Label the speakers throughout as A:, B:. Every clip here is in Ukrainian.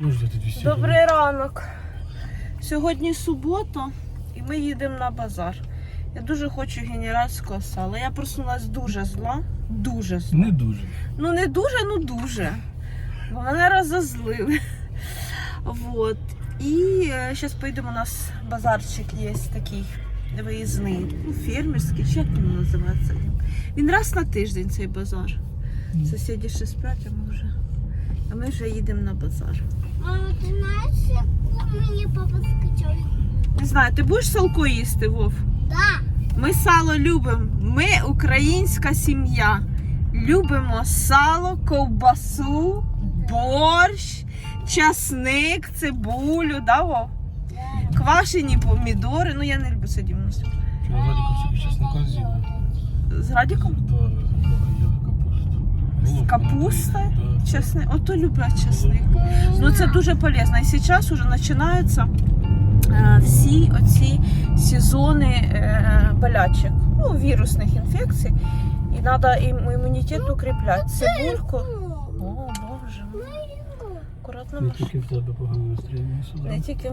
A: Можете тут 200
B: Добрий ранок. Сьогодні субота і ми їдемо на базар. Я дуже хочу генеральського сала. Я проснулась дуже зла. Дуже зла.
A: Не дуже.
B: Ну не дуже, ну дуже. Бо мене розозлили. Вот. І зараз поїдемо, у нас базарчик є такий виїзний. Ну, фермерський, чи як він називається? Він раз на тиждень цей базар. Сусіді ще сплять, а ми вже. А ми вже їдемо на базар.
C: Мама, ти знаєш, яку мені папа скачав?
B: Не знаю, ти будеш салко їсти, Вов?
C: Да.
B: Ми сало любимо. Ми українська сім'я. Любимо сало, ковбасу, борщ, часник, цибулю, да, Вов? Квашені помідори. Ну я не люблю це дівності.
A: Вчора Радіка собі чесника з'їли.
B: З радіком?
A: Да. Голову
B: Капуста? Чесник. Ото люблять чесник. Ну це дуже полезно. І зараз вже починаються е, всі оці сезони е, болячок, ну, вірусних інфекцій. І треба імунітет укріпляти. Цибульку. О, Боже. Акуратно.
A: Не тільки в тебе погане настроєння сюди.
B: Не тільки.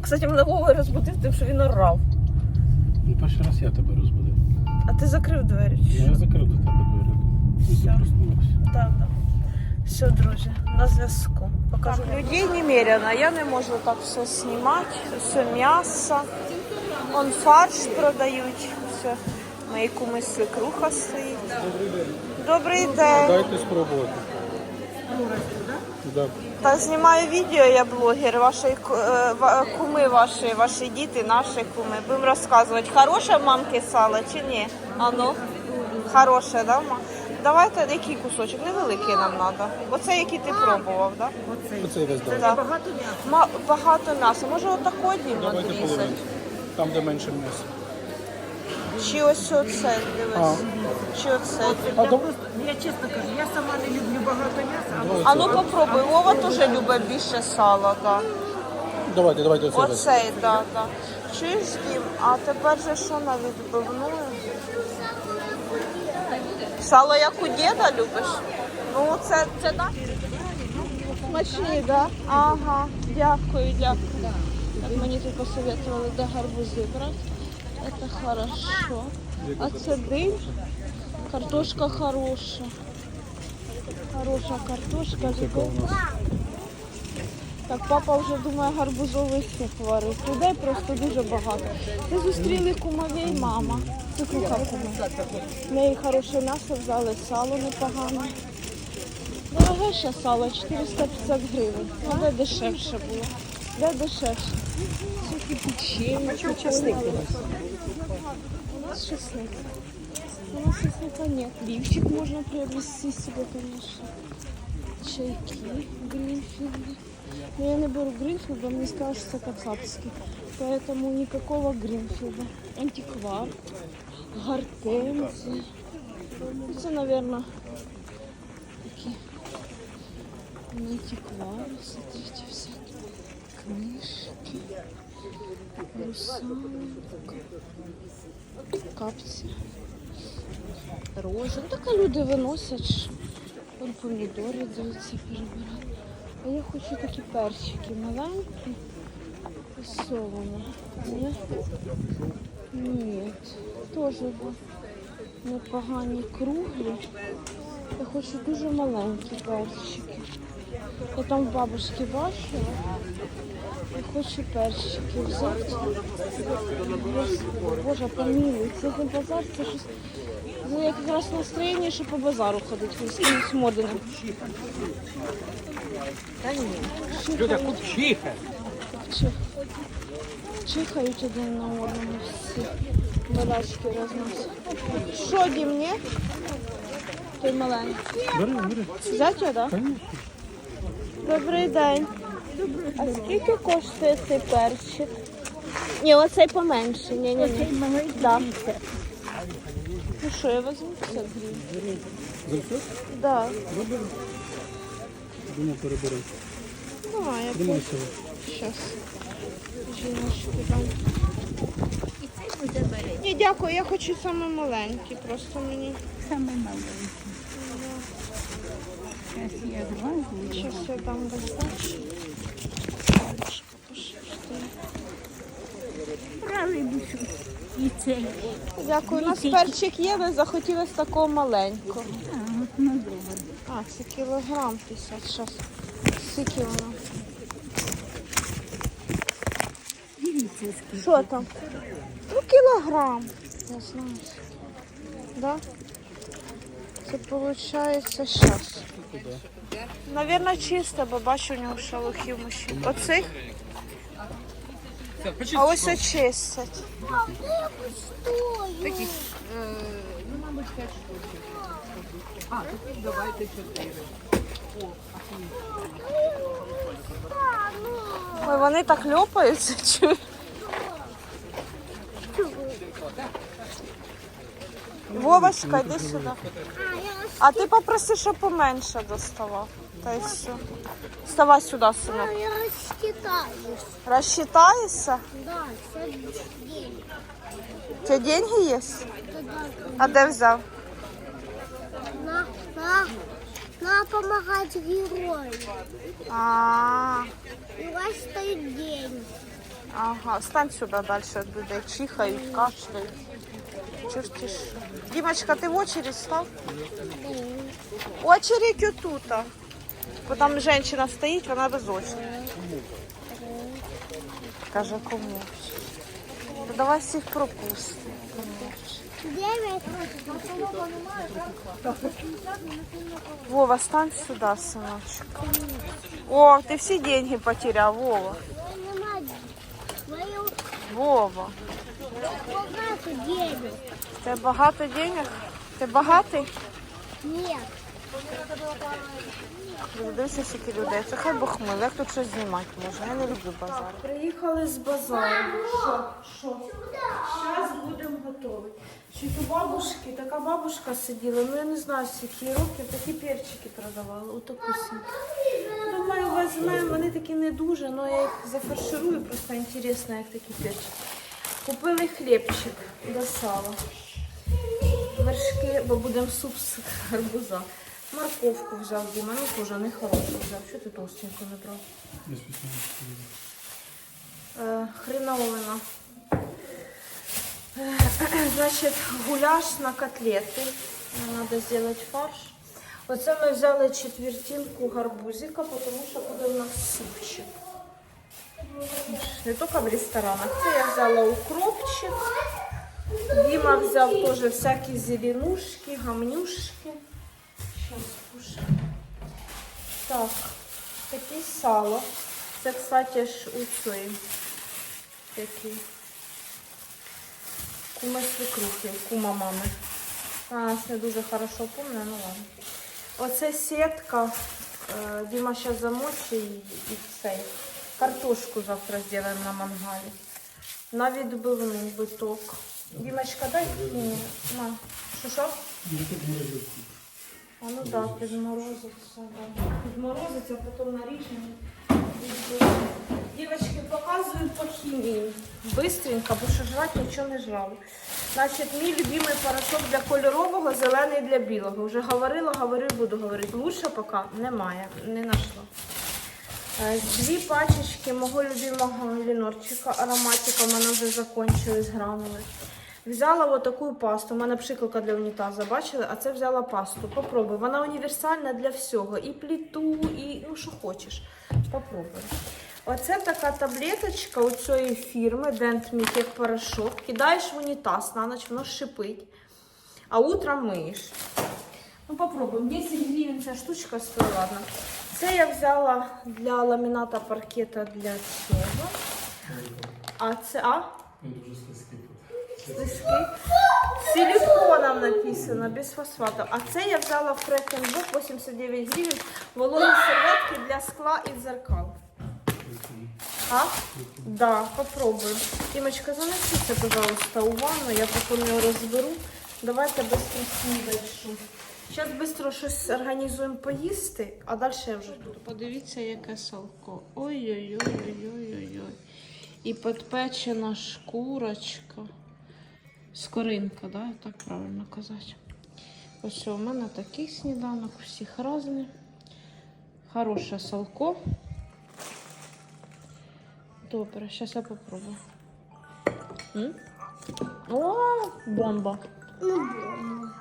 B: кстати, мене Вова розбудив тим, що він орав.
A: Ну, перший раз я тебе розбудив.
B: А ти закрив двері.
A: Я закрив до тебе
B: Все. Так, так. Все, друзі, на зв'язку. Покажу. людей немерено, я не можу так все знімати. Все м'ясо. Вон фарш продають. Все. Мої куми свекруха стоїть. Добрий день.
A: Дайте спробувати. Да.
B: Та знімаю відео, я блогер, ваші е, куми ваші, ваші діти, наші куми. Будемо розказувати, хороше мамки сало чи ні? А ну, хороше, да? Давайте який кусочок, невеликий нам треба. Оце який ти пробував, так?
A: Оцей весь.
B: Да? Багато м'яса. багато м'яса. Може отако Дім
A: Давайте половину. Там, де менше м'яса.
B: Чи ось оце, дивись. Чи оце.
A: А, доб...
D: Я чесно кажу, я сама не люблю багато м'яса,
B: А ну попробуй, Вова теж любить більше сала, так.
A: Давайте, давайте оцей весь.
B: Оцей, так, так. Чуєш, Дім, а тепер же що на відбивну? Сало як у діда любиш? Ну, це, це так? Смачні, так? Ага, дякую, дякую. Так мені тут посоветували, де гарбузи брати. Це хорошо. А це дим? Картошка хороша. Хороша картошка. Так, папа вже думає гарбузовий суп варить. Людей просто дуже багато. Ми зустріли кумові і мама. Це круха кума. В неї хороше м'ясо взяли, сало непогане. Дороге ще сало, 450 гривень. А де дешевше було? Де дешевше? Тільки печення. Чому часник у нас чесник. У нас чесника нет. Лівчик можно приобрести себе, конечно. Чайки, гринфилды. Но я не беру гринфилда, мне скажут, что это кацапский. Поэтому никакого гринфилда. Антиквар, гортензии. Это, наверное, такие антиквары. Смотрите, всякие книжки. Русалка. Капці. Рози. Ну так а люди виносять. ж. Вон помідори, дивіться, перебирати. А я хочу такі перчики маленькі. Фасовані. Ні? Ні. Теж непогані круглі. Я хочу дуже маленькі перчики. Я там в бабушки бачила. Я хочу перчики взяти. Боже, помилуй, це не базар, це щось. Ну, як якраз настроєння, що по базару ходить, з моденим.
D: Та ні.
B: Чихають,
A: Чиха.
B: Чих. Чихають один на одному всі. Болячки розносять. Що, Дім, ні? Той маленький.
A: Бери, бери.
B: Взять його, так? Добрий день. А скільки коштує цей перчик? Ні, оцей поменше. Ні, ні, ні. Да. Ну що, я візьму 50 гривень?
A: За все?
B: Да.
A: Думаю, перебери.
B: Давай, я
A: Думаю.
B: Щас. Жіночку дам. Ні, дякую, я хочу саме маленький, просто мені.
D: Саме маленький. Зараз я там
B: Щас
E: І цей.
B: Дякую, у нас перчик є, але захотілося такого маленького. А, це кілограм 50, щас. Скільки воно?
E: Скільки.
B: Що там? Ну, кілограм. Я знаю. Да? Це виходить зараз. Навірно, чисто, бо бачу, у нього шалухів мужчин. Оцих? А ось очистять.
D: Таких, е, ну, мабуть, 5 штук. А, тоді давайте 4.
B: Ой, вони так льопаються, чую. Вовочка, йди сюди. А ти попроси, щоб поменше доставав. Та й все. Вставай сюди, синок.
C: Я рассчитаюсь.
B: Розчитаєшся?
C: Да, все деньги.
B: У тебе деньги є? А де взяв?
C: на, на, на помогать герою.
B: А,
C: У вас стоит день.
B: ага. Встань сюди далі від людей. Чихають, кашляють. Чорті що. Дімочка, ти в очередь став? Очередь отут. Бо там жінка стоїть, вона без очереди. Каже, кому? Ну, давай всіх пропустимо.
C: Девять.
B: Вова, стань сюди, синочок. О, ти всі деньги потеряв, Вова. Вова.
C: богатый денег.
B: Ти багато денег? Ти багатий?
C: Нет.
B: Дивися, скільки людей. Це хай Бог милий, як тут щось знімати можна. Я не люблю базар. Приїхали з базару. Що? Що? Зараз будемо готувати. Чуть у бабушки, така бабушка сиділа, ну я не знаю, скільки років, такі перчики продавали, отаку сітку. Думаю, візьмемо, вони такі не дуже, але я їх зафарширую, просто інтересно, як такі перчики. Купили хлібчик до сала. Вершки, бо будемо суп з гарбуза. Морковку взяв Діма, ну теж не хорошу взяв. Що ти толстеньку не брав? Е, хреновина. Е, Значить, гуляш на котлети. Треба зробити фарш. Оце ми взяли четвертинку гарбузика, тому що буде у нас супчик. Не тільки в ресторанах. Це я взяла укропчик. Дима взяв теж всякі зеленушки, гамнюшки. Сейчас кушаю. Так, таке сало. Це, кстати, ж у цієї. Такий. Кума свекрухи, кума мами. Нас не дуже хорошо помне, ну ладно. Оце сітка. Е, Дима зараз замочить і, цей. Картошку завтра зробимо на мангалі. На відбивну биток. Дімочка, дай мені. На. Що що? А ну да, підморозиться. Підморозиться, а потім наріжемо. Дівчатки, показую по хімії. Бистренько, бо що жрати нічого не жрали. Значить, мій любимий порошок для кольорового, зелений для білого. Вже говорила, говорю, буду говорити. Лучше поки немає, не знайшла. Е, Дві пачечки мого любимого лінорчика, ароматика, в мене вже закончились гранули. Взяла таку пасту. У мене пшикалка для унітаза, бачили? А це взяла пасту. Попробуй. Вона універсальна для всього. І пліту, і ну що хочеш. Попробуй. Оце така таблеточка у цієї фірми Dent як порошок. Кидаєш в унітаз на ніч, воно шипить. А утром миєш. Ну попробуємо. 10 гривень ця штучка стоїть, ладно. Це я взяла для ламіната паркета для цього. А це, а? Слизьки. Силиконом написано, без фосфату. А це я взяла в Фрекенбук 89 гривень. Вологі серветки для скла і дзеркал. А? Да, попробуем. Димочка, занеси це, пожалуйста, у ванну, я потім його розберу. Давайте быстро снідати. Зараз швидко щось організуємо поїсти, а далі я вже буду. Подивіться, яке салко. Ой-ой-ой-ой-ой-ой. І підпечена шкурочка. Скоринка, да? так правильно казати. Ось у мене такий сніданок, всіх різний. Хороше салко. Добре, зараз я попробую. М? О, бомба.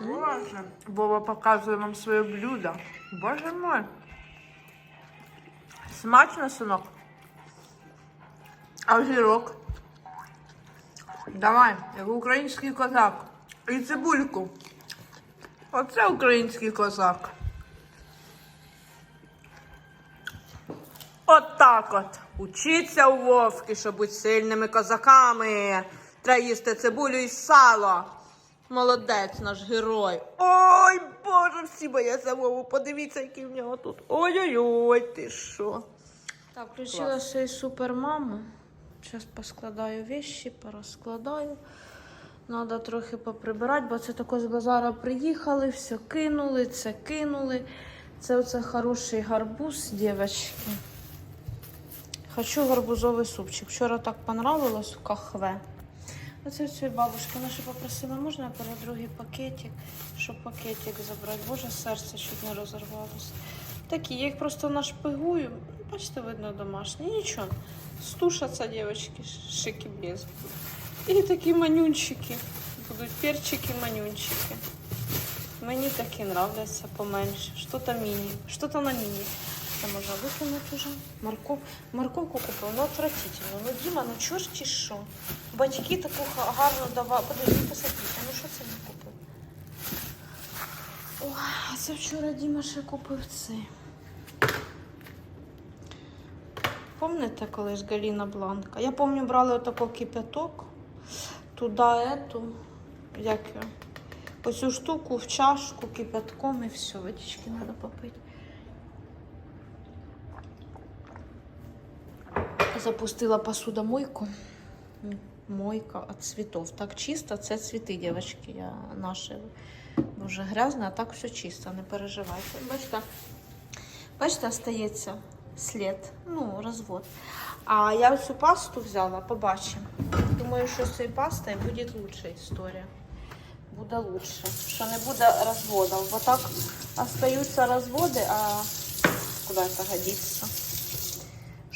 D: Боже. Вова показує вам своє блюдо. Боже мой. Смачно, синок. А огірок? Давай, як український козак. І цибульку. Оце український козак. От так от. Учіться у вовки, щоб бути сильними козаками. Треба їсти цибулю і сало. Молодець наш герой. Ой, Боже, всі бояться Вову. Подивіться, який в нього тут. Ой-ой-ой, ти що.
B: Так, включила ще й супермаму. Зараз поскладаю вещи, порозкладаю. Надо трохи поприбирати, бо це тако з базара приїхали, все кинули, це кинули. Це оце хороший гарбуз, дівчатки. Хочу гарбузовий супчик. Вчора так понравилось в кахве. Оце цієї бабушки вона ще попросила, можна перед другий пакетик, щоб пакетик забрати. Боже, серце чуть не розірвалося. Такі, я їх просто нашпигую. Бачите, видно домашні. Нічого. Стушаться, дівчатки, шики без. І такі манюнчики. Будуть перчики, манюнчики. Мені такі нравляться поменше. Що-то міні. Що-то на міні. Це можна викинути вже. Морков... Морковку купила, ну отвратительно. Ну, Діма, ну чорті що? Батьки таку га- гарну давали. Подожди, посадіть, ну що це не купив? Ой, а це вчора Діма ще купив це. Помните колись Галіна Бланка? Я пам'ятаю, брали отако кипяток, туди ету, як оцю штуку в чашку кипятком і все, водички треба попити. Запустила посудомойку. Мойка от цветов. Так чисто, це цвіти, дівчатки, я наші. Дуже грязно, а так все чисто, не переживайте. Бачите, бачите, остається слід, ну, розвод. А я цю пасту взяла, побачимо. Думаю, що з цією пастою буде лучша історія. Буде лучше, що не буде розводів. Бо так остаються розводи, а куди це годиться?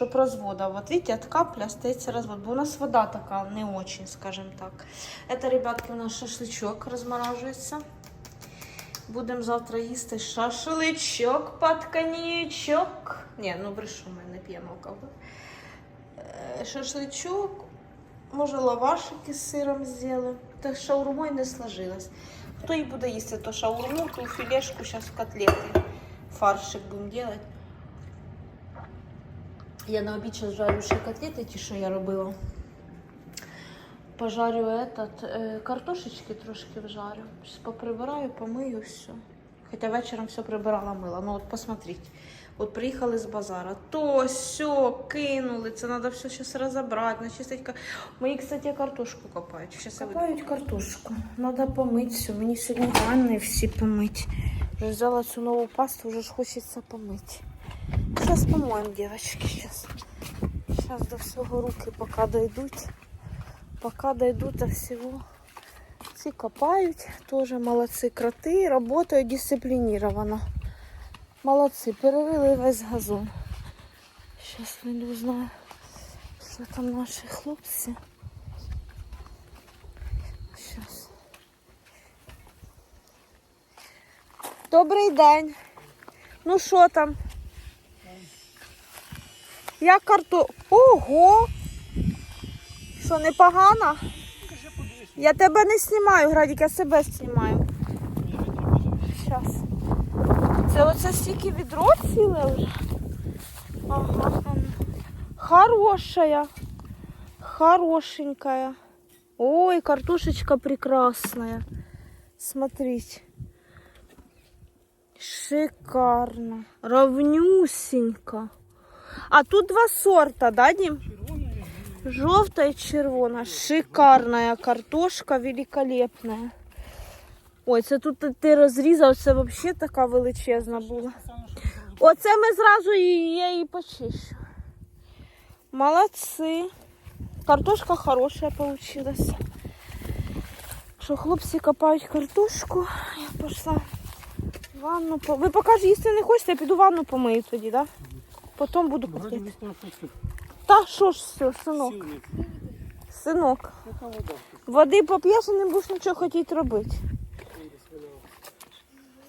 B: Щоб розвода. Вот видите, от капли остается развод. Бо у нас вода такая не очень, скажем так. Это, ребятки, у нас шашлычок размораживается. Будемо завтра їсти шашличок під коньячок. Ні, ну брешу, ми не п'ємо алкоголь. Е, Шашличок, може лавашики з сиром зробимо. Та з шаурмою не сложилось. Хто і буде їсти, то шаурму, ту філешку, зараз котлети. Фаршик будемо робити. Я на обід зараз жарю ще котлети, ті, що я робила. Пожарю этот, е, картошечки трошки вжарю. Сейчас поприбираю, помию все. Хоча вечором все прибирала мила. Ну от посмотрите. От приїхали з базара. То все кинули. Це треба все зараз розібрати, начистити. Мої, кстати, картошку копають. Щас копають картошку. Треба помити все. Мені сьогодні ванни всі помити. Вже взяла цю нову пасту, вже ж хочеться помити. Сейчас помоем, девочки, сейчас. Сейчас до всего руки пока дойдут. Пока дойдут до всего. Ці копають, тоже молодці кроти, работають дисциплінировано. Молодці, перерили весь газон. Сейчас не знаю, що там наші хлопці. Добрий день. Ну що там? Я карту. Ого! Що, непогано? Я тебе не знімаю, Градік, я себе знімаю. Щас. Це оце стільки відро ціле вже. Ага. Хорошая. Хорошенькая. Ой, картошечка прекрасная. Смотрите. Шикарно. Ровнюсенько. А тут два сорта, да, Дим? Желтая и червона. Шикарная картошка, великолепная. Ой, це тут ти- розрізав, це взагалі така величезна була. Оце ми зразу її, її почищу. Молодці. Картошка хорошая получилась. Що хлопці копають картошку, я пішла ванну по... Ви поки ж їсти не хочете, я піду ванну помию тоді, так? Да? Потім буду
A: це.
B: Та що ж все, синок? Синок, води поп'єш і не будеш нічого хотіти робити.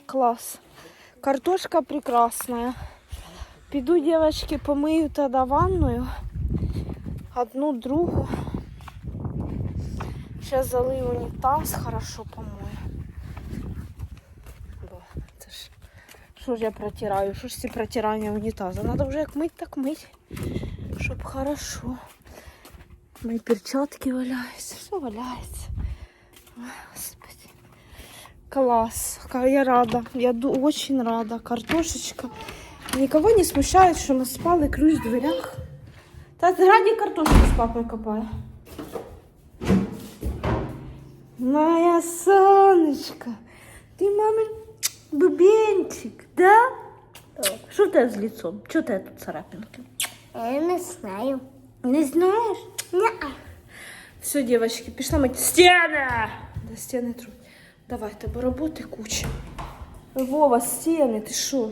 B: Клас. Картошка прекрасная. Піду, девочки, помию тогда ванную. Одну, другу. Сейчас залию унитаз, хорошо помою. Бо це ж, що ж я протираю? Що ж ці протирання унітазу? Надо вже як мить, так мить. Щоб хорошо. Мої перчатки валяються, все валяється. Господи. Класс. Я рада. Я очень рада. Картошечка. Никого не смущает, что мы спали ключ в дверях. Та ти картошку з папою копаю. Моя сонечка. Ти мамин бубенчик, да? Що в тебе з лицом? Чого ты тебе тут царапинки?
C: Я не знаю.
B: Не знаєш?
C: Не.
B: Все, девочки, пішла мить. Стіни! Да, стіни труть. Давайте, бо роботи куча. Вова, стіни, ти що?